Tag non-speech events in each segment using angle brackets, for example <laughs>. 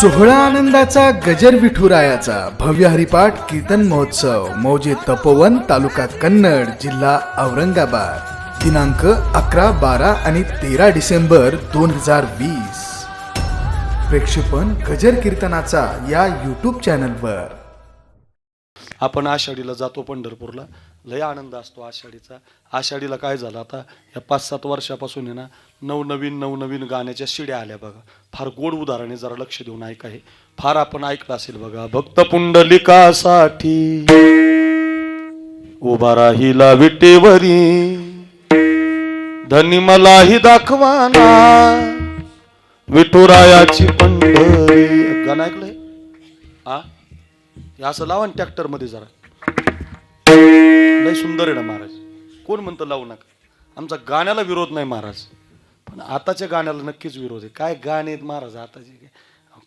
सोहळा आनंदाचा गजर विठुरायाचा भव्य हरिपाठ कीर्तन महोत्सव मौजे तपोवन तालुका कन्नड जिल्हा औरंगाबाद. दिनांक अकरा बारा आणि तेरा डिसेंबर दोन हजार वीस. प्रेक्षेपण गजर कीर्तनाचा या यूट्यूब चॅनलवर आपण आषाढीला जातो पंढरपूरला. लय आनंद असतो आषाढीचा. आषाढीला काय झालं आता? या पाच सात वर्षापासून आहे ना नवनवीन नवनवीन गाण्याच्या शिड्या आल्या बघा. फार गोड उदाहरण आहे जरा लक्ष देऊन ऐका हे. फार आपण ऐकलं असेल बघा. भक्त पुंडलिकासाठी उभा राहिला विटेवरी. धनी मलाही दाखवाना. विठुरायाची पंढरी. गाणं ऐकलंय? आ? असं लावा ट्रॅक्टरमध्ये जरा. लय सुंदर आहे ना महाराज. कोण म्हणतं लावू नका? आमचा गाण्याला विरोध नाही महाराज. पण आताच्या गाण्याला नक्कीच विरोध आहे. काय गाणे आहेत महाराज आताचे?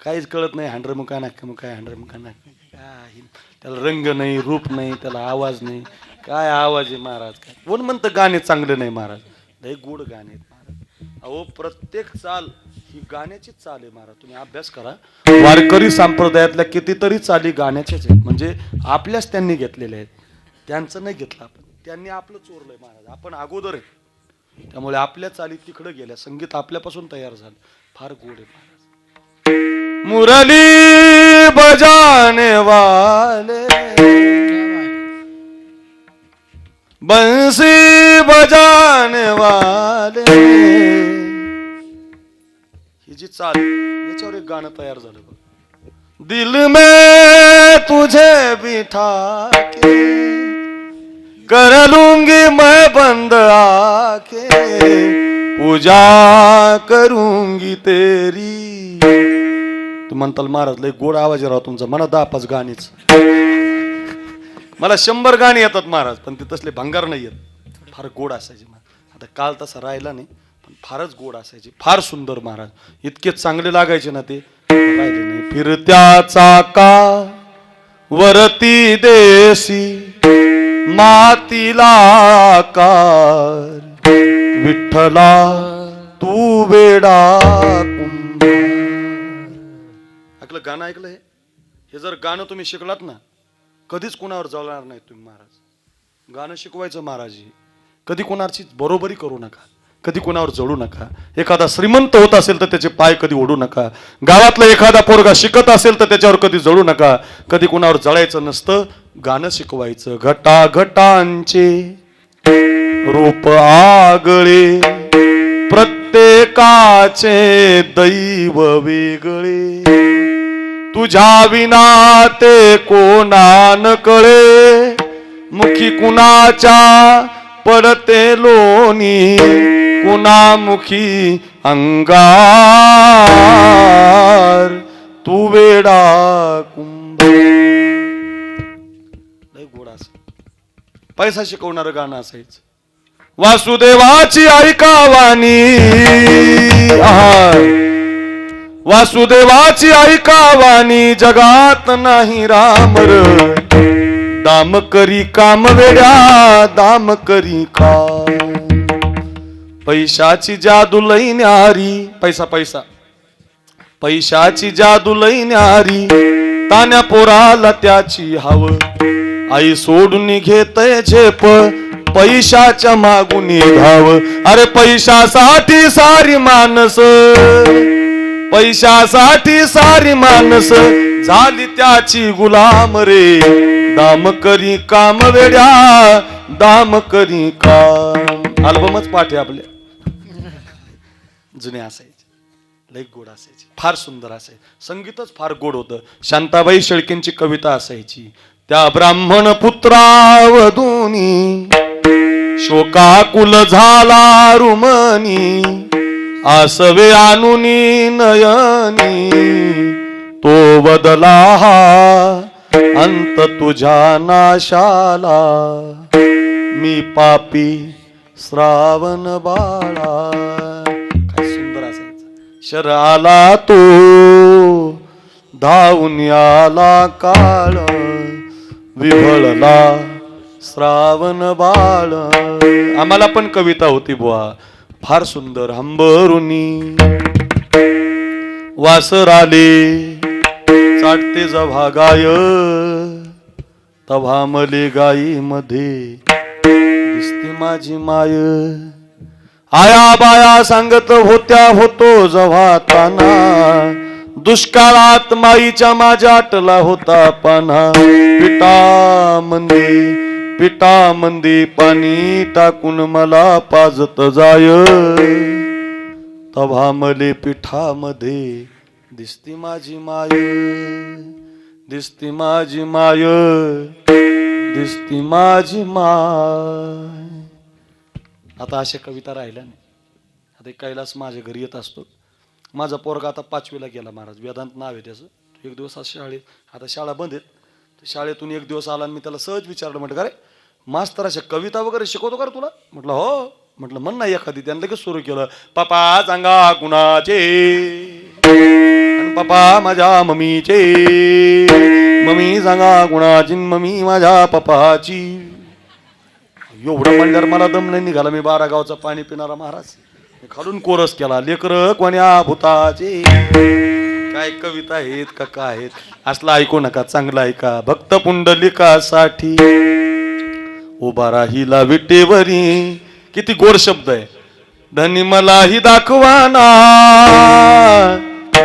काहीच कळत नाही हँड्रमुका नाक काय हँड्रमुका नाक काय त्याला रंग नाही रूप नाही त्याला आवाज नाही. काय आवाज आहे महाराज? काय? कोण म्हणतं गाणे चांगले नाही महाराज? लय गोड गाणे आहेत महाराज. अहो प्रत्येक चाल ही गाण्याचीच चाल आहे महाराज. तुम्ही अभ्यास करा. वारकरी संप्रदायातल्या कितीतरी चाली गाण्याच्याच आहेत. म्हणजे आपल्याच त्यांनी घेतलेल्या आहेत. त्यांचं नाही घेतलं आपण. त्यांनी आपलं चोरलंय महाराज. आपण अगोदर आहे. त्यामुळे आपल्या चाली तिकडं गेल्या. संगीत आपल्यापासून तयार झालं. फार गोड आहे महाराज. मुरली बजाने वाले. बंसी बजाने वाले. ही जी चाल याच्यावर एक गाणं तयार झालं बघ. दिल में तुझे बिठा के कर लूंगी मैं बंद आके पूजा करूंगी तेरी। तू म्हणताल महाराज लय गोड आवाज राहतो राव तुमचा मला दहा पाच गाणीच. मला शंभर गाणी येतात महाराज पण ते तसले भंगार नाही येत. फार गोड असायचे आता काल तसा राहिला नाही पण फारच गोड असायचे. फार सुंदर महाराज. इतके चांगले लागायचे ना ते. राहिले नाही. फिरत्या चाका वरती देशी मातीला आकार. विठ्ठला तू वेडा ऐकलं गाणं ऐकलं हे? हे जर गाणं तुम्ही शिकलात ना कधीच कोणावर जळणार नाही तुम्ही महाराज. गाणं शिकवायचं महाराज. कधी कोणाची बरोबरी करू नका. कधी कोणावर जळू नका. एखादा श्रीमंत होत असेल तर त्याचे पाय कधी ओढू नका. गावातला एखादा पोरगा शिकत असेल तर त्याच्यावर कधी जळू नका. कधी कोणावर जळायचं नसतं गाणं शिकवायचं. घटा घटांचे रूप आगळे प्रत्येकाचे दैव वेगळे. तुझ्या विना ते कोणा न कळे? मुखी कुणाच्या पडते लोणी? कुणामुखी अंगार? तू वेडा कुंभ पैसा शिकवणारं गाणं असायचं. वासुदेवाची ऐकावानी वासुदेवाची ऐकावानी जगात नाही रामर. दाम करी काम वेड्या दाम करी का पैशाची जादू लई न्यारी. पैसा पैसा. पैशाची जादू लई न्यारी. तान्या पोराला त्याची हवं. आई सोडून घेतय झेप पैशाच्या मागून धाव अरे पैशासाठी सारी माणस पैशासाठी सारी माणस झाली त्याची गुलाम रे. दाम करी काम वेड्या दाम करी काम. अल्बमच पाठे आपले. आपल्या जुने असायचे. लई गोड असायचे. फार सुंदर असायचे. संगीतच फार गोड होतं. शांताबाई शेळकेंची कविता असायची. त्या ब्राह्मण पुत्रावधुनी शोकाकुल झाला रुमनी आसवे आणुनी नयनी तो बदला हा अंत तुझ्या नाशाला. मी पापी श्रावण बाळा. काय सुंदर असायचं. शर आला तो धावून आला काळ. विभळला श्रावण बाळ. आम्हाला पण कविता होती बुवा. फार सुंदर हंबरुनी. वासराले चाटते जव्हा गाय. तव्हा मले गाई मध्ये दिसते माझी माय. आया बाया सांगत होत्या होतो जव्हा ताना. दुष्काळात माईच्या माझ्या आटला होता पाना. पिटा मंदी मंदी पाणी टाकून मला पाजत जाय. तव्हा मले पिठामध्ये दिसती माझी माय दिसती माझी माय दिसती माझी माय. आता अशा कविता राहिल्या नाही. आता कैलास माझ्या घरी येत असतो. माझा पोरगा आता पाचवीला गेला महाराज. वेदांत नाव आहे त्याचं. एक दिवस आज शाळेत आता शाळा बंद आहेत. शाळेतून एक दिवस आला आणि मी त्याला सहज विचारलं म्हटलं अरे मास्तर अशा कविता वगैरे शिकवतो का रे तुला? म्हटलं हो. म्हटलं म्हण नाही एखादी. त्यानं लगेच सुरू केलं पापा सांगा कुणाचे? पापा पप्पा माझ्या मम्मीचे. मम्मी सांगा कुणाची मम्मी माझ्या पप्पाची. एवढं म्हणल्यावर मला दम नाही निघाला. मी बारा गावचा पाणी पिणारा महाराज. खालून कोरस केला. लेकर कोण्या भूताचे? काय कविता आहेत का काय आहेत असला ऐकू नका चांगलं ऐका. भक्त पुंडलिकासाठी उभा राहिला विटेवरी. किती गोड शब्द आहे. धनी मलाही दाखवाना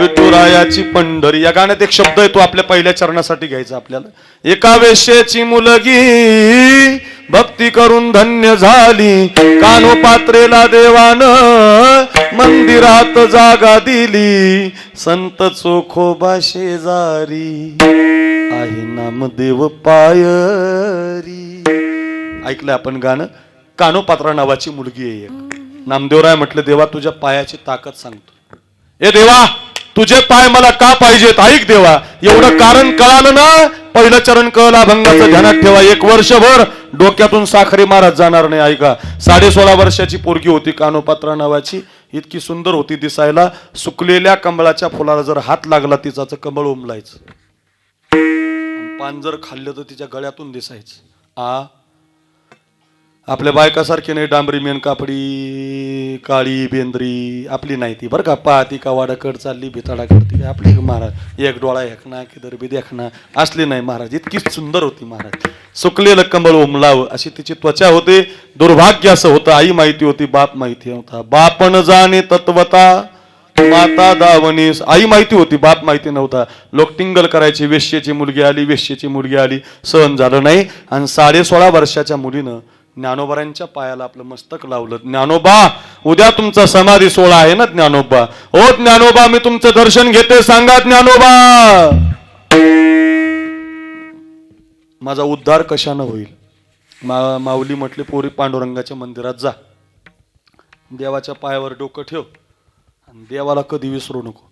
विठुरायाची पंढरी. या गाण्यात एक शब्द आहे तो आपल्या पहिल्या चरणासाठी घ्यायचा आपल्याला. एका वेश्याची मुलगी भक्ती करून धन्य झाली. कानोपात्रेला देवान मंदिरात जागा दिली. संत चोखोबा शेजारी आहे नामदेव पायरी. ऐकलं आपण गाणं? कानोपात्रा नावाची मुलगी आहे एक. नामदेवराय म्हटलं देवा तुझ्या पायाची ताकद सांगतो. ए देवा तुझे पाय मला का पाहिजेत? ऐक देवा एवढं कारण कळालं ना? पहिलं चरण कळला अभंगाचं ध्यानात ठेवा. एक वर्षभर डोक्यातून साखरी मारत जाणार नाही ऐका. साडे सोळा वर्षाची पोरगी होती कानोपात्रा नावाची. इतकी सुंदर होती दिसायला. सुकलेल्या कमळाच्या फुलाला जर हात लागला तिचा कमळ उमलायचं. पान जर खाल्लं तर तिच्या गळ्यातून दिसायचं. आ आपल्या बायकासारखी नाही डांबरी मेन कापडी काळी बेंद्री आपली नाही ती. बरं का पाहती का वाडाकड चालली भिताडा करते. आपली महाराज एक डोळा एकना किदर बी देखना. असली नाही महाराज इतकी सुंदर होती महाराज. सुकलेलं कमळ उमलाव अशी तिची त्वचा होते. दुर्भाग्य असं होतं आई माहिती होती बाप माहिती नव्हता. बापण जाणे तत्वता माता दावणीस आई माहिती होती बाप माहिती नव्हता. लोक टिंगल करायची वेश्येची मुलगी आली वेश्येची मुलगी आली. सहन झालं नाही. आणि साडे सोळा वर्षाच्या मुलीनं ज्ञानोबारांच्या पायाला आपलं मस्तक लावलं. ज्ञानोबा उद्या तुमचा समाधी सोहळा आहे ना ज्ञानोबा? हो ज्ञानोबा मी तुमचं दर्शन घेते. सांगा ज्ञानोबा! माझा उद्धार कशानं होईल? मा माऊली म्हटले पोरी पांडुरंगाच्या मंदिरात जा. देवाच्या पायावर डोकं ठेव आणि देवाला कधी विसरू नको.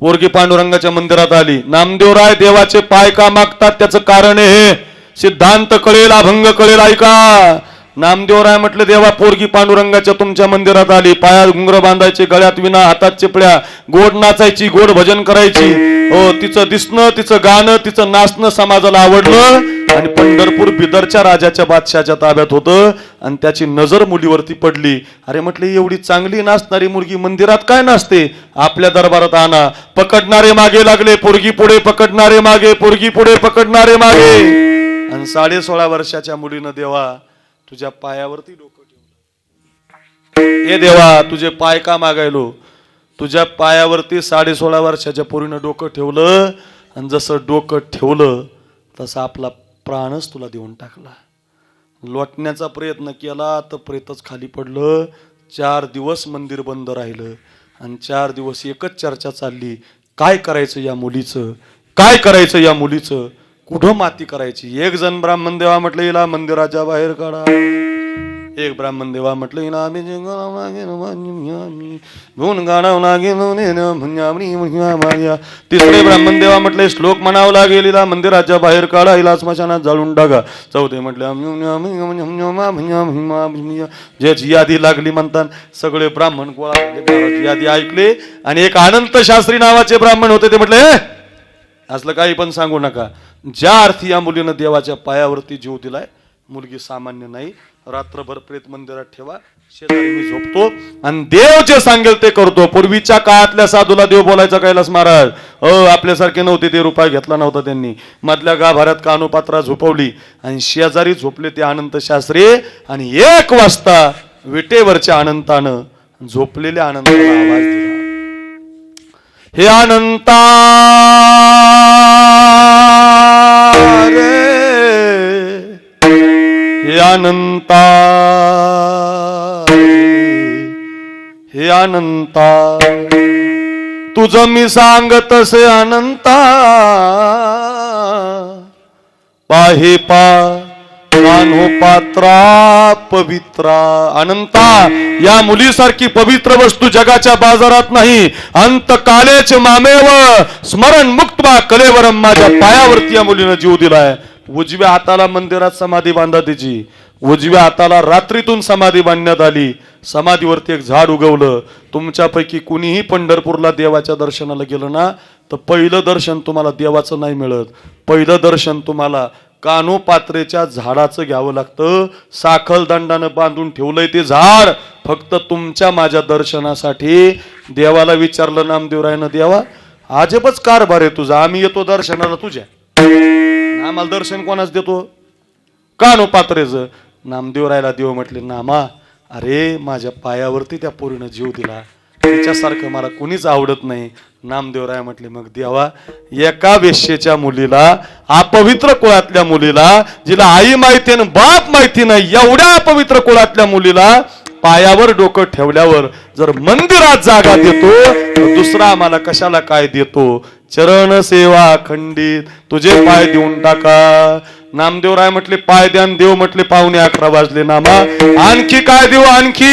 पोरगी पांडुरंगाच्या मंदिरात आली. नामदेवराय देवाचे पाय का मागतात? त्याचं कारण आहे हे सिद्धांत कळेल अभंग कळेल ऐका. नामदेवराय म्हटलं देवा पोरगी पांडुरंगाच्या तुमच्या मंदिरात आली. पायात घुंगर बांधायचे गळ्यात विना हातात चिपड्या गोड नाचायची गोड भजन करायची. हो तिचं दिसणं तिचं गाणं तिचं नाचणं समाजाला आवडलं. आणि पंढरपूर बिदरच्या राजाच्या बादशाच्या ताब्यात होतं. आणि त्याची नजर मुलीवरती पडली. अरे म्हटले एवढी चांगली नाचणारी मुलगी मंदिरात काय नाचते? आपल्या दरबारात आणा. पकडणारे मागे लागले पोरगी पुढे पकडणारे मागे पोरगी पुढे पकडणारे मागे. आणि साडे सोळा वर्षाच्या मुलीनं देवा तुझ्या पायावरती डोकं ठेवलं. ए देवा तुझे पाय का मागायलो? तुझ्या पायावरती साडे सोळा वर्षाच्या पोरीनं डोकं ठेवलं आणि जसं डोकं ठेवलं तसा आपला प्राणच तुला देऊन टाकला. लोटण्याचा प्रयत्न केला तर प्रेतच खाली पडलं. चार दिवस मंदिर बंद राहिलं आणि चार दिवस एकच चर्चा चालली. काय करायचं या मुलीचं? काय करायचं या मुलीचं? कुठं माती करायची? एक जण ब्राह्मण देवा म्हटलं हिला मंदिराच्या बाहेर काढा. एक ब्राह्मण देवा म्हटलं हिला आम्ही जंगलाव लागेल गुण लागेल तिसरे ब्राह्मण देवा म्हटले श्लोक म्हणावं लागेल हिला मंदिराच्या बाहेर काढा हिला स्मशानात जाळून टाका. चौथे म्हटले ज्याची यादी लागली म्हणतात सगळे ब्राह्मण गोळा यादी ऐकले. आणि एक अनंत शास्त्री नावाचे ब्राह्मण होते ते म्हटले असलं काही पण सांगू नका. ज्या अर्थी या मुलीनं देवाच्या पायावरती जीव दिलाय मुलगी सामान्य नाही. रात्रभर प्रेत मंदिरात ठेवा. शेजारी मी झोपतो आणि देव जे सांगेल ते करतो. पूर्वीच्या काळातल्या साधूला देव बोलायचा कैलास महाराज. अ आपल्यासारखे नव्हते ते रुपया घेतला नव्हता त्यांनी. मधल्या गाभाऱ्यात कानोपात्रा झोपवली आणि शेजारी झोपले ते अनंत शास्त्री आणि एक वाजता विटेवरच्या अनंतानं झोपलेल्या आनंदाला आवाज दिला. हे अनंता! रे हे अनंता! हे अनंता! तुझं मी सांगत असे अनंता! पाहे पा कान्हो पात्रा पवित्रा. अनंता या मुलीसारखी पवित्र वस्तू जगाच्या बाजारात नाही. अंत कालेच मामेव. स्मरण मुक्त बा कलेवरम माझ्या पायावरती या मुलीनं जीव दिलाय. उजव्या हाताला मंदिरात समाधी बांधा तिची. उजव्या हाताला रात्रीतून समाधी बांधण्यात आली. समाधीवरती एक झाड उगवलं. तुमच्यापैकी कुणीही पंढरपूरला देवाच्या दर्शनाला गेलं ना तर पहिलं दर्शन तुम्हाला देवाचं नाही मिळत. पहिलं दर्शन तुम्हाला कानोपात्रेच्या झाडाचं घ्यावं लागतं. साखल दंडानं बांधून ठेवलंय ते झाड. फक्त तुमच्या माझ्या दर्शनासाठी. देवाला विचारलं नामदेवरायनं देवा अजबच कारभार आहे तुझा. आम्ही येतो दर्शनाला तुझ्या. आम्हाला दर्शन कोणाच देतो? कानोपात्रेचं. नामदेवरायला देव म्हटले नामा अरे माझ्या पायावरती त्या पोरीनं जीव दिला. त्याच्यासारखं मला कोणीच आवडत नाही. नामदेवराय म्हटले मग देवा एका वेश्येच्या मुलीला अपवित्र कुळातल्या मुलीला जिला आई माहिती आणि बाप माहिती नाही एवढ्या अपवित्र कुळातल्या मुलीला पायावर डोकं ठेवल्यावर जर मंदिरात जागा देतो तर दुसरा आम्हाला कशाला काय देतो? चरण सेवा खंडित तुझे पाय देऊन टाका. नामदेवराय म्हटले पाय द्या देव म्हटले पाहुणे अकरा वाजले नामा. आणखी काय देऊ आणखी?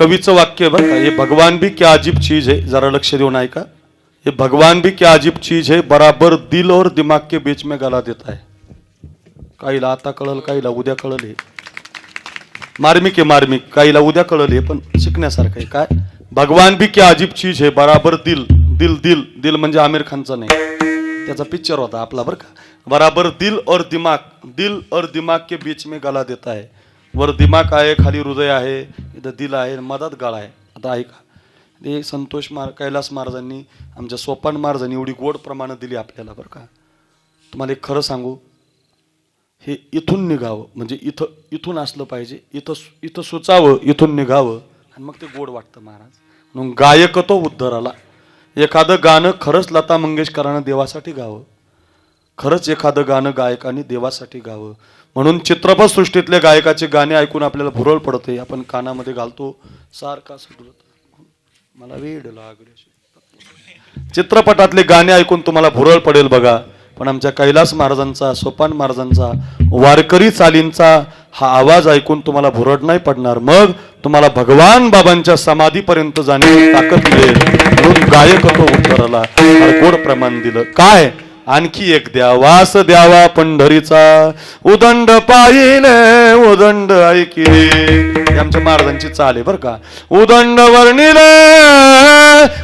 कवीचं वाक्य बरं का? हे भगवान भी क्या अजीब चीज है. जरा लक्ष देऊन ऐका. हे भगवान भी क्या अजीब चीज है बराबर दिल और दिमाग के बीच में गला देता है. काहीला आता कळल काहीला उद्या कळल हे. मार्मिक आहे मार्मिक. काहीला उद्या कळल हे पण शिकण्यासारखं आहे. काय? भगवान भी क्या अजीब चीज है बराबर दिल दिल दिल. दिल म्हणजे आमिर खानचा नाही. त्याचा पिक्चर होता आपला बरं का? बराबर दिल और दिमाग दिल और दिमाग के बीच में गला देता है. वर दिमाग आहे खाली हृदय आहे इथं दिल आहे मधात गाळ आहे. आता ऐका. ते संतोष मार कैलास महाराजांनी आमच्या सोपान महाराजांनी एवढी गोड प्रमाणात दिली आपल्याला बरं का. तुम्हाला एक खरं सांगू. हे इथून निघावं म्हणजे इथं इथून असलं पाहिजे इथं सु- इथं सुचावं इथून निघावं आणि मग ते गोड वाटतं महाराज. म्हणून गायक तो उद्धराला. एखादं गाणं खरंच लता मंगेशकरानं देवासाठी गावं. खरंच एखादं गाणं गायकाने देवासाठी गावं. म्हणून चित्रपटसृष्टीतल्या गायकाचे गाणे ऐकून आपल्याला भुरळ पडते आपण कानामध्ये घालतो. सारखा सुटत मला वेड लागले चित्रपटातले गाणे ऐकून तुम्हाला भुरळ पडेल बघा. पण आमच्या कैलास महाराजांचा सोपान महाराजांचा वारकरी चालींचा हा आवाज ऐकून तुम्हाला भुरड नाही पडणार. मग तुम्हाला भगवान बाबांच्या समाधीपर्यंत जाण्याची ताकद मिळेल. म्हणून गायक तो उत्तराला गोड प्रमाण दिलं. काय? आणखी एक द्या वास द्यावा पंढरीचा. उदंड पाहिले उदंड ऐकिले आमच्या महाराजांची चाल आहे बर का. उदंड वर्णिले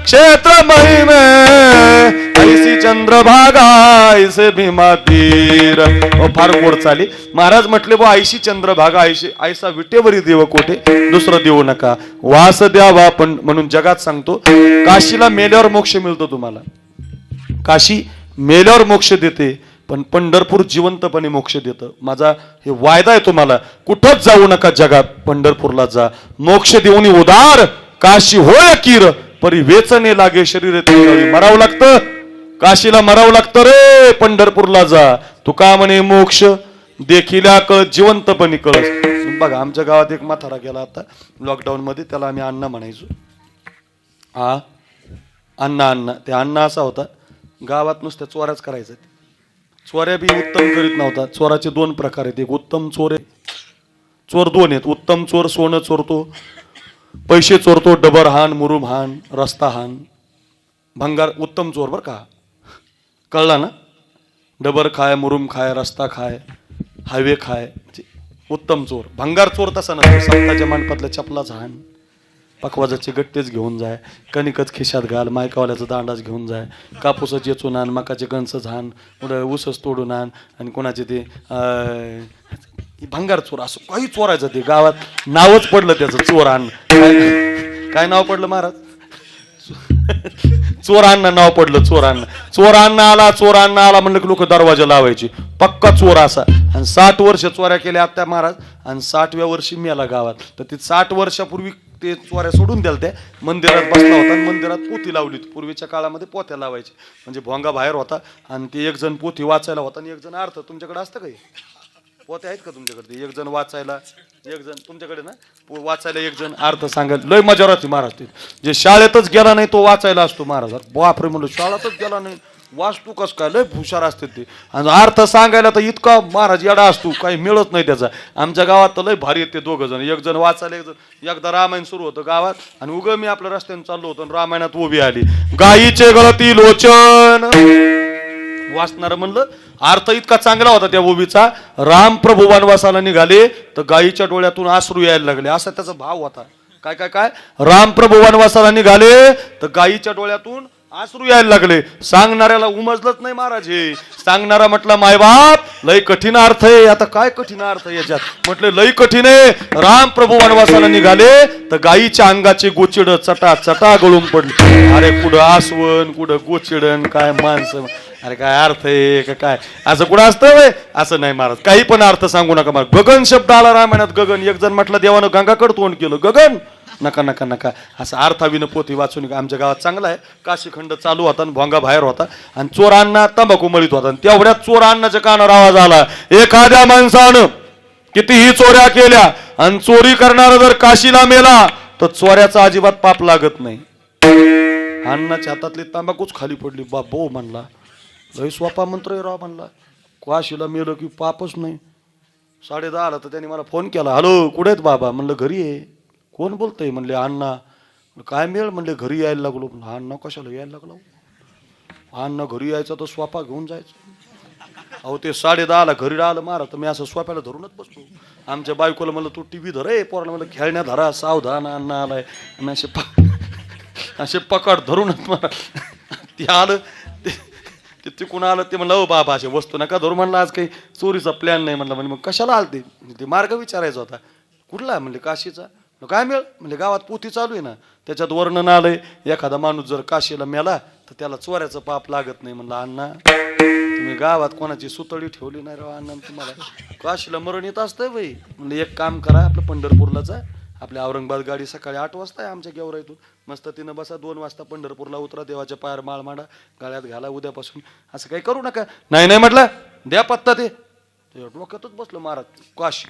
क्षेत्र महिमे. ऐसी चंद्रभागा ऐसे भीमा तीर. फार गोड चाली महाराज म्हटले बो ऐशी चंद्रभागा ऐशी ऐसा विटेवरी देव कोठे? दुसरं देऊ नका. वास द्यावा पण म्हणून जगात सांगतो काशीला मेल्यावर मोक्ष मिळतो तुम्हाला. काशी मेल्यावर मोक्ष देते पण पंढरपूर जिवंतपणे मोक्ष देतं. माझा हे वायदा आहे तुम्हाला कुठंच जाऊ नका जगात पंढरपूरला जा. मोक्ष देऊन उदार काशी होय किर परी वेचने लागे शरीर मरावं लागतं? काशीला मरावं लागतं रे पंढरपूरला जा. तू का म्हणे मोक्ष देखिल्या कळत जिवंतपणे कळत बघा आमच्या गावात एक म्हातारा गेला आता लॉकडाऊन मध्ये त्याला आम्ही अण्णा म्हणायचो. हा अण्णा अण्णा. ते अण्णा असा होता. गावात नुसत्या चोऱ्याच करायचं चोऱ्या बी उत्तम करीत नव्हता. चोराचे दोन प्रकार आहेत. एक उत्तम चोर चोर दोन आहेत. उत्तम चोर सोनं चोरतो. पैसे चोरतो. डबर हान मुरुम हान रस्ता हान भंगार उत्तम चोर बरं का? कळला ना? डबर खाय मुरुम खाय रस्ता खाय हायवे खाय. उत्तम चोर. भंगार चोर तसा नसतो. सप्ताच्या मांडपातल्या चपलाच हाण पकवाजाचे गट्टेच घेऊन जाय. कणिकच खिशात घाल मायकावाल्याचा दांडाच घेऊन जाय. कापूसाचे चेचून आण मकाचे गणसच आण कुठं ऊसच तोडून आण. आणि कोणाचे ते भंगार चोर असं काही चोरायचं ते गावात नावच पडलं त्याचं चोर आण. काय काय नाव पडलं महाराज? चोरांना नाव पडलं चोरांना चोरांना आला चोरांना आला म्हणलं की लोक दरवाजा लावायचे. पक्का चोर असा. आणि साठ वर्ष चोऱ्या केल्या आत्या महाराज. आणि साठव्या वर्षी मेला गावात. तर ते साठ वर्षापूर्वी ते चोऱ्या सोडून द्याल त्या. मंदिरात बसला होता आणि मंदिरात पोथी लावली होती पूर्वीच्या काळामध्ये पोथ्या लावायचे. म्हणजे भोंगा बाहेर होता आणि ते एक जण पोथी वाचायला होता आणि एक जण अर्थ तुमच्याकडे असतं काही पोत्या आहेत का तुमच्याकडे? एक जण वाचायला एक जण तुमच्याकडे ना? वाचायला एक जण अर्थ सांगायला लय मजा राहते महाराज ते. जे शाळेतच गेला नाही तो वाचायला असतो महाराज. बापरे म्हणलं शाळेतच गेला नाही. वाचतो कस काय? लय हुशार असते ते. आणि अर्थ सांगायला तर इतका महाराज येडा असतो काही मिळत नाही त्याचा. आमच्या गावात तर लय भारी येते दोघं जण. एक जण वाचायला एक जण एकदा रामायण सुरू होतं गावात आणि उगं मी आपल्या रस्त्याने चाललो होतो आणि रामायणात उभी आली. गाईचे गळती लोचन. वाचणार म्हणलं अर्थ इतका चांगला होता त्या ओबीचा राम प्रभू वनवासाला निघाले तर गायीच्या डोळ्यातून आसरू यायला लागले. असा त्याचा भाव होता. काय काय काय? राम प्रभू वनवासाला निघाले तर गायीच्या डोळ्यातून आसरू यायला लागले. सांगणाऱ्याला उमजलंच नाही महाराज हे. सांगणारा म्हटला मायबाप लय कठीण अर्थ आहे. आता काय कठीण अर्थ आहे याच्यात? म्हटलं लय कठीण आहे. राम प्रभू वनवासाला निघाले तर गायीच्या अंगाचे गोचिड चटा चटा गळून पडले. अरे कुठं आसवण कुठं गोचिडन काय माणसं? अरे काय अर्थ आहे का काय? असं कुठं असतं वय असं नाही महाराज काही पण अर्थ सांगू नका महाराज गगन शब्द आला रामायणात गगन. एक जण म्हटलं देवानं गंगाकड तोंड केलं. गगन नका नका नका. असं अर्थाविनं पोथी वाचून आमच्या गावात चांगला आहे. काशीखंड चालू होता आणि भोंगा बाहेर होता. आणि चोरांना तंबाखू मळीत होता. आणि तेवढ्या चोर अन्नाच्या कानावर आवाज आला. एखाद्या माणसानं कितीही चोऱ्या केल्या आणि चोरी करणारा जर काशीला मेला तर चोऱ्याचा अजिबात पाप लागत नाही. अण्णाच्या हातातली तंबाखूच खाली पडली. बाबो म्हणला लय स्वपा मंत्र राव म्हणला. काशीला मेलं की पापच नाही. साडे दहा आला तर त्यांनी मला फोन केला हॅलो कुठे आहेत बाबा? म्हणलं घरी आहे. कोण बोलतंय म्हणले अण्णा काय मिळेल? म्हणले घरी यायला लागलो. म्हणलं अण्णा कशाला यायला लागलो? अण्णा घरी यायचं तर स्वपा घेऊन जायचं. अहो ते साडे दहाला घरी आलं मारा तर मी असं स्वप्याला धरूनच बसतो. आमच्या बायकोला म्हणलं तू टी व्ही धर आहे पोराला म्हणलं खेळण्या धरा सावधान अण्णा आलाय. आणि असे पक <laughs> असे पकड धरूनच मारा. <laughs> ते आलं ते ते तिकून आलं ते म्हणलं अहो बाबा असे वस्तू नका धरू. म्हणलं आज काही चोरीचा प्लॅन नाही. म्हणलं म्हणजे मग कशाला आलं ते मार्ग विचारायचा होता. कुठला? म्हणले काशीचा. काय मिळ म्हणजे गावात पोथी चालू आहे ना त्याच्यात वर्णन आलंय एखादा माणूस जर काशीला मेला तर त्याला चोऱ्याचं पाप लागत नाही म्हणलं अण्णा तुम्ही गावात कोणाची सुतळी ठेवली नाही राव अण्णा तुम्हाला काशीला मरण येत असतंय बाई. म्हणलं एक काम करा आपलं पंढरपूरला जा. आपल्या औरंगाबाद गाडी सकाळी आठ वाजता आहे आमच्या गेवराईतून मस्त तिनं बसा दोन वाजता पंढरपूरला उतरा देवाच्या पायावर माळ मांडा गळ्यात घाला उद्यापासून. असं काही करू नका. नाही नाही म्हटलं द्या पत्ता ते. डोक्यातच बसलो महाराज काशी.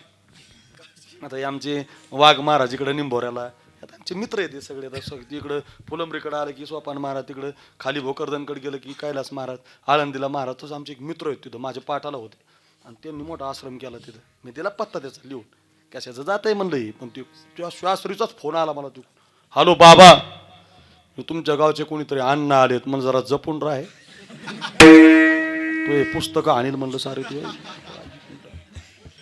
आता हे आमचे वाघ महाराज इकडं निंभोऱ्याला आता आमचे मित्र आहेत हे सगळे. आता सग- इकडं फुलंबरीकडे आलं की सोपान महाराज तिकडं खाली भोकरदनकडे गेलं की कैलास महाराज आळंदीला महाराज तसं आमचे एक मित्र आहेत तिथं माझ्या पाठाला होते. आणि त्यांनी मोठा आश्रम केला तिथं. मी त्याला पत्ता त्याचा लिहून कशाचं जात आहे म्हणलं हे. पण ते त्या श्वासरीचाच फोन आला मला तू हॅलो बाबा तुमच्या गावचे कोणीतरी अन्न आलेत मला जरा जपून राह. तो हे पुस्तकं आणील म्हणलं सारे ते.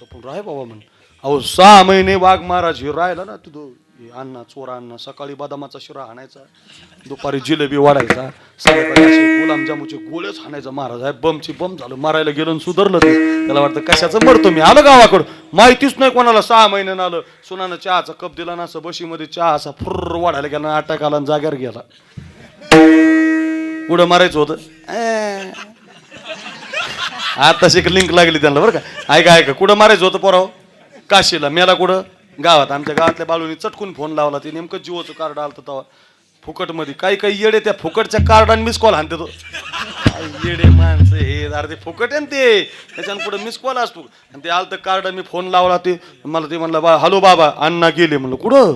जपून राह बाबा म्हणलं. अहो सहा महिने वाघ महाराज हे राहिला ना तुझं अण्णा चोरा अण्णा सकाळी बदामाचा शिरा आणायचा दुपारी जिलेबी वाढायचा संध्याकाळी असे गोळेच हाणायचा महाराज आहे बमची बम झालं मारायला गेलं सुधरलं सुधारलं ते. त्याला वाटतं कशाचं मरतो मी? आलं गावाकडं माहितीच नाही कोणाला सहा महिन्यानं आलं. सुनानं चहाचा कप दिला ना असं बशीमध्ये चहा असा फुर्र वाढायला गेला अटॅक आला आणि जाग्यावर गेला. कुठं मारायचं होतं. आता शिक लिंक लागली त्यांना बरं का? ऐका ऐका कुठं मारायचं होतं पोराव काशीला. मेला कुठं? गावात. आमच्या गावातल्या बाळूनी चटकून फोन लावला. ते नेमकं जिओचं कार्ड आलं तेव्हा. फुकटमध्ये. काही काही येडे त्या फुकटच्या कार्डाने मिस कॉल हाणते तो. येडे माणसं हे? अरे ते फुकट आहे ना ते. त्याच्यानं पुढे मिस कॉल असतो. आणि ते आलं तर कार्ड मी फोन लावला ते. मला ते म्हणलं बा हॅलो बाबा. अण्णा गेले म्हणलं कुठं?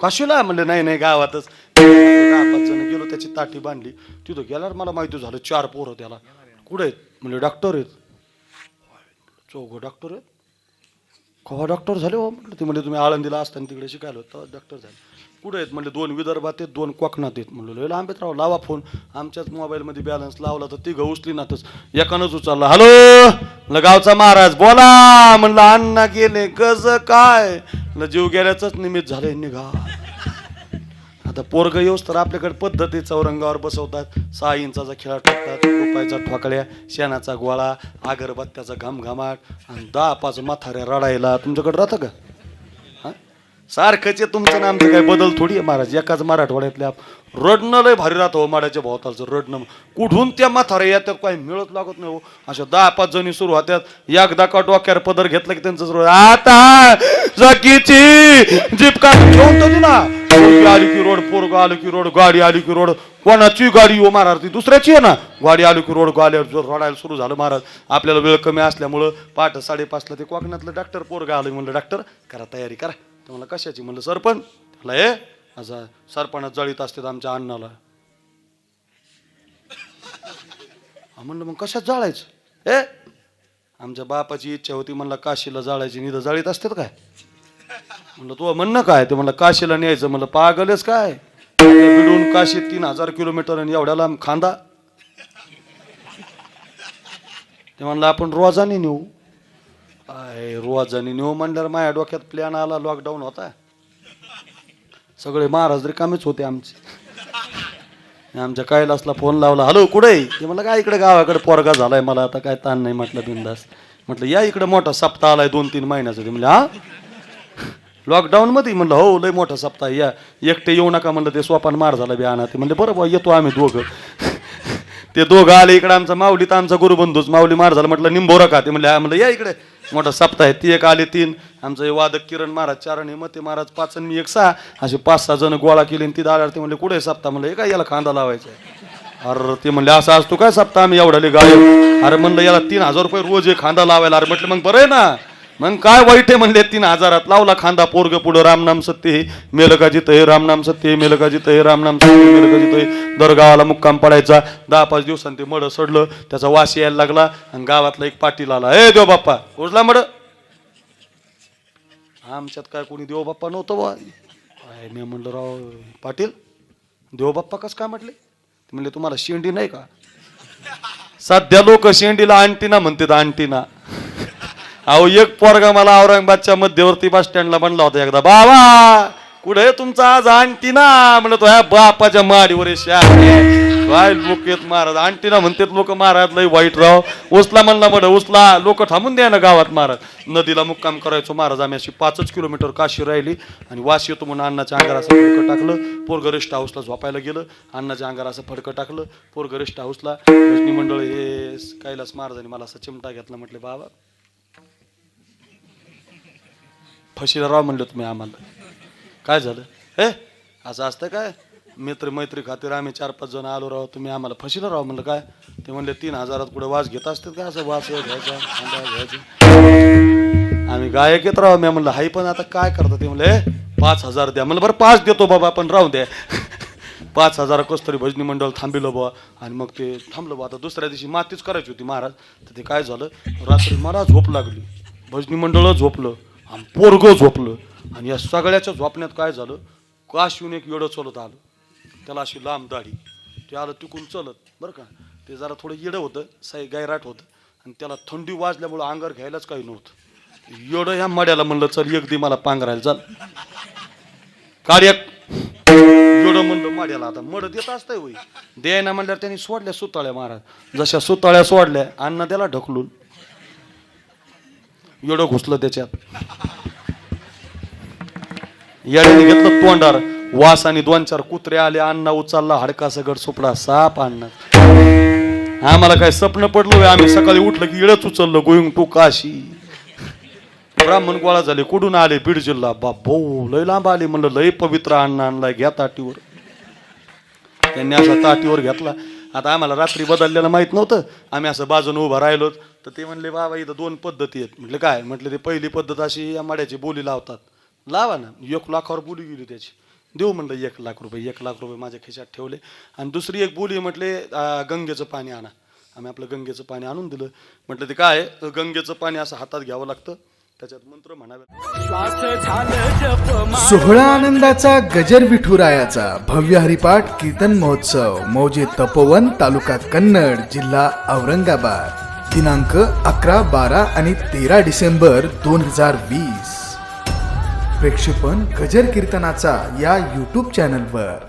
काशीला? म्हणलं नाही नाही गावातच. जण गेलो त्याची ताटी बांधली. तिथं गेल्यावर मला माहिती झालं चार पोरं त्याला. कुठे आहेत? म्हणले डॉक्टर आहेत. चौघ डॉक्टर आहेत? कवा डॉक्टर झाले हो? म्हटलं ते म्हणले तुम्ही आळंदीला असताना तिकडे शिकायला होतं. डॉक्टर झाले. कुठे आहेत? म्हणले दोन विदर्भात आहेत दोन कोकणात आहेत. म्हणलं लय राव लावा फोन आमच्याच मोबाईलमध्ये बॅलन्स लावला तर तिघं उचली नातच एकानंच उचलला. हॅलो म्हणलं गावचा महाराज बोला. म्हणलं अण्णा गेले गज काय? म्हणलं जीव गेल्याच निमित्त झालंय निघा. आता पोरग येऊस तर आपल्याकडे पद्धती चौरंगावर बसवतात. सहा इंचाचा खेळा ठोकतात रुपयाचा ठोकळ्या शेणाचा गोळा अगरबत्त्याचा घामघामाट आणि दहा पाच माथाऱ्या रडायला. तुमच्याकडे राहतं का? सारखंच आहे तुमचं ना आमचं काय बदल थोडी आहे महाराज. एकाच मराठवाड्यातल्या रडणं लय भारी राहतं हो माड्याच्या भोवतालचं रडणं. कुठून त्या म्हाताऱ्या येतात काही मिळत लागत नाही हो. अशा दहा पाच जणी सुरू होत्यात. एकदा का डोक्यावर पदर घेतला की त्यांचं सुरू आता जकीची जीप का घेऊन तर ना आली की रोड पोरग आलो की रोड गाडी आली की रोड. कोणाची गाडी हो महाराज? ती दुसऱ्याची आहे ना? गाडी आली की रोड गाड्यावर जो रडायला सुरू झालं महाराज. आपल्याला वेळ कमी असल्यामुळं पहाटे साडेपाचला ते कोकणातलं डॉक्टर पोरगा आलं म्हणलं डॉक्टर करा तयारी करा. तर मला कशाची? म्हणलं सरपण त्याला ए असं सरपणात जळीत असतात आमच्या अन्नाला. म्हणलं मग कशात जाळायचं? ए आमच्या बापाची इच्छा होती म्हणलं काशीला जाळायची निधं जाळीत असतात काय? म्हणलं तू म्हणणं काय? ते म्हणलं काशीला न्यायचं. म्हणलं पागलच काय? मिळून काशी तीन हजार किलोमीटर आणि एवढ्या लांब खांदा. ते म्हणलं आपण रोजाने नेऊ. आय रोजाने नेऊ म्हणल्यावर माझ्या डोक्यात प्लॅन आला लॉकडाऊन होता. सगळे महाराज रिकामेच होते आमचे. आमच्या कैलासला फोन लावला हॅलो कुठे ते म्हणलं काय इकडे गावाकडे पोरगा झालाय मला आता काय ताण नाही म्हटलं बिंदास. म्हटलं या इकडे मोठा सप्ताह आलाय दोन तीन महिन्याचा. ते म्हणले हा? लॉकडाऊन मध्ये म्हणलं हो लय मोठा सप्ताह या. एकटे येऊ नका म्हणलं ते स्वपान मार झाला बी आणा ते म्हणले बरं बा येतो आम्ही दोघं. ते दोघं आले इकडे आमचा माऊली तर आमचा गुरुबंधूच माऊली मार झाला म्हटलं निंबोरा का ते म्हणले म्हणलं या इकडे. मोठा सप्ताह आहे ती एक आले तीन. आमचं हे वादक किरण महाराज चार आणि मते महाराज पाच आणि मी एक सहा. असे पाच सहा जण गोळा केले आणि ती दादा ते म्हणले कुठे सप्ताह? म्हणलं हे काय याला खांदा लावायचा आहे? अरे ते म्हणले असं असतो काय सप्ताह? आम्ही एवढाले गाय अरे म्हणलं याला तीन हजार रुपये रोज हे खांदा लावायला. अरे म्हटलं मग बरं आहे ना. मग काय वाईट आहे म्हणले तीन हजारात लावला खांदा पोरग पुढं रामनाम सत्य हे. मेलका हे रामनाम सत्य हे मेलका हे रामनाम सत्य मेलका हे. दरगावाला मुक्काम पडायचा. दहा पाच दिवसांनी ते मड सडलं. त्याचा वास यायला लागला आणि गावातला एक पाटील आला. हे देव बाप्पा उजला मड आमच्यात काय कोणी देव बाप्पा नव्हतं बा. काय मी म्हणलं राव पाटील देव बाप्पा कस काय म्हटले? म्हणले तुम्हाला शेंडी नाही का? <laughs> सध्या लोक शेंडीला अंटीना म्हणतात आणटीना अहो एक पोरगा मला औरंगाबादच्या मध्यवर्ती बस स्टँडला म्हणला होता एकदा बाबा कुठे तुमचा आज आंटीना? म्हणत ह्या बापाच्या माडीवर काय लोक येत महाराज आंटीना म्हणतात लोक महाराज लय वाईट राव. उचला म्हणला म्हण उचला लोक थांबून द्या ना गावात महाराज. नदीला मुक्काम करायचो महाराज आम्ही अशी पाचच किलोमीटर काशी राहिली आणि वास येतो म्हणून अण्णाच्या अंगार असं फडकं टाकलं. पोरग रेस्ट हाऊसला झोपायला गेलं अण्णाच्या अंगार असं फडकं टाकलं. पोरग रेस्ट हाऊसला मंडळ हे कैलास महाराजांनी मला असा चिमटा घेतला म्हटले बाबा फशीला राव म्हणलं तुम्ही आम्हाला. काय झालं? हे? असं असतं काय? मित्र मैत्री खातीर आम्ही चार पाच जण आलो राव तुम्ही आम्हाला फशीला राव म्हणलं काय? ते म्हणले तीन हजारात कुठे वास घेत असतात का? असं वास घ्यायचा घ्यायचा. आम्ही गायक येत राव मी म्हणलं हाई पण आता काय करता? ते म्हणले पाच हजार द्या. म्हणलं बरं पाच देतो बाबा पण राहू द्या. पाच हजार कस तरी भजनी मंडळ थांबिलं बुवा. आणि मग ते थांबलं बुवा. आता दुसऱ्या दिवशी मातीच करायची होती महाराज. तर ते काय झालं? रात्री मला झोप लागली. भजनी मंडळ झोपलं. आणि पोरगं झोपलं. आणि या सगळ्याच्या झोपण्यात काय झालं? काश येऊन एक येडं चलत आलं. त्याला अशी लांब दाढी. ते आलं तिकून चलत. बरं का? ते जरा थोडं येडं होतं. साई गायराट होतं. आणि त्याला थंडी वाजल्यामुळं अंगार घ्यायलाच काही नव्हतं. येडं ह्या मड्याला म्हणलं चल एकदी मला पांघरायला. चाल. कार्य येडं म्हणलं माड्याला आता मड देत असतंय होई द्यायना म्हणल्यावर त्यांनी सोडल्या सुताळ्या महाराज. जशा सुताळ्या सोडल्या अन्न त्याला ढकलून एवढं घुसलं त्याच्यात. याने घेतलं तोंडार वास आणि दोन चार कुत्रे आले अण्णा उचलला हाडका सगड सुपडा साप अण्णा आम्हाला काय स्वप्न पडलो आम्ही सकाळी उठलं की इडच उचललं गोईंग टू काशी. ब्राह्मण गोळा झाले कुठून आले? बीड जिल्हा. बाप भाऊ लय लांब आले म्हणलं लय पवित्र अन्न आणलाय घ्या ताटीवर. त्यांनी असा ताटीवर घेतला. आता आम्हाला रात्री बदललेलं माहीत नव्हतं. आम्ही असं बाजून उभं राहिलो तर ते म्हणले बाबा इथं दोन पद्धती आहेत. म्हटलं काय? म्हटलं ते पहिली पद्धत अशी या माड्याची बोली लावतात. लावा ना एक लाखावर बोली गेली त्याची. देऊ म्हणलं एक लाख रुपये एक लाख रुपये माझ्या खिशात ठेवले. आणि दुसरी एक बोली म्हटले गंगेचं पाणी आणा. आम्ही आपलं गंगेचं पाणी आणून दिलं. म्हटलं ते काय? आहे? गंगेचं पाणी असं हातात घ्यावं लागतं? त्याच्यात मंत्र म्हणावे. सोहळा आनंदाचा गजर विठुरायाचा भव्य हरिपाठ कीर्तन महोत्सव मौजे तपोवन तालुका कन्नड जिल्हा औरंगाबाद. दिनांक अकरा बारा आणि तेरा डिसेंबर दोन हजार वीस. प्रेक्षेपण गजर कीर्तनाचा या यूट्यूब चॅनलवर